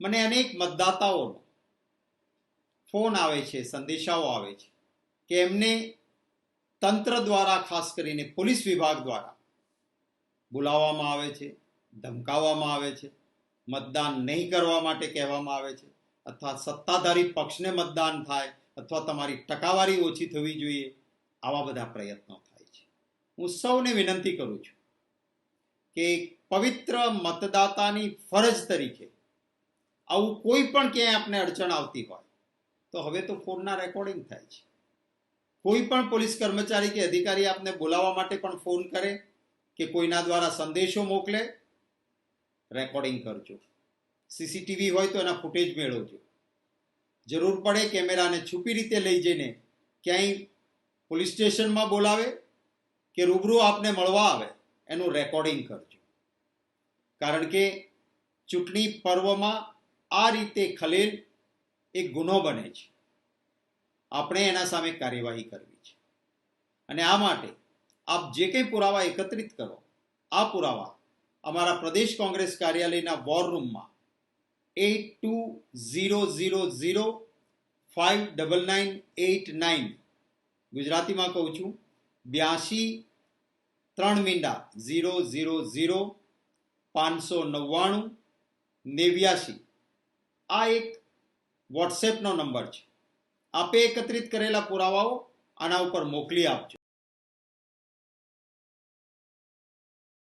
મને અનેક મતદાતાઓનો ફોન આવે છે, સંદેશાઓ આવે છે કે એમને તંત્ર દ્વારા, ખાસ કરીને પોલીસ વિભાગ દ્વારા બોલાવવામાં આવે છે, ધમકાવવામાં આવે છે, મતદાન નહીં કરવા માટે કહેવામાં આવે છે અથવા સત્તાધારી પક્ષને મતદાન થાય અથવા તમારી ટકાવારી ઓછી થવી જોઈએ, આવા બધા પ્રયત્નો થાય છે. હું સૌને વિનંતી કરું છું કે પવિત્ર મતદાતાની ફરજ તરીકે આવું કોઈ પણ ક્યાંય આપને અડચણ આવતી હોય, તો હવે તો ફોનના રેકોર્ડિંગ થાય છે. કોઈ પણ પોલીસ કર્મચારી કે અધિકારી આપને બોલાવવા માટે પણ ફોન કરે કે કોઈના દ્વારા સંદેશો મોકલે રેકોર્ડિંગ કરજો. સીસીટીવી હોય તો એના ફૂટેજ મેળવજો. જરૂર પડે કેમેરાને છુપી રીતે લઈ જઈને ક્યાંય પોલીસ સ્ટેશનમાં બોલાવે કે રૂબરૂ આપને મળવા આવે, એનું રેકોર્ડિંગ કરજો. કારણ કે ચૂંટણી પર્વમાં આ રીતે ખલેલ એક ગુનો બને છે. આપણે એના સામે કાર્યવાહી કરવી છે. અને આ માટે આપ જે કંઈ પુરાવા એકત્રિત કરો, આ પુરાવા અમારા પ્રદેશ કોંગ્રેસ કાર્યાલયના વોર રૂમમાં eight two zero zero zero five double nine eight nine ગુજરાતીમાં કહું છું, બ્યાસી ત્રણ મીંડા ઝીરો ઝીરો ઝીરો પાંચસો નવ્વાણું નેવ્યાસી આ એક વોટ્સએપનો નંબર છે. આપે એકત્રિત કરેલા પુરાવાઓ આના ઉપર મોકલી આપજો.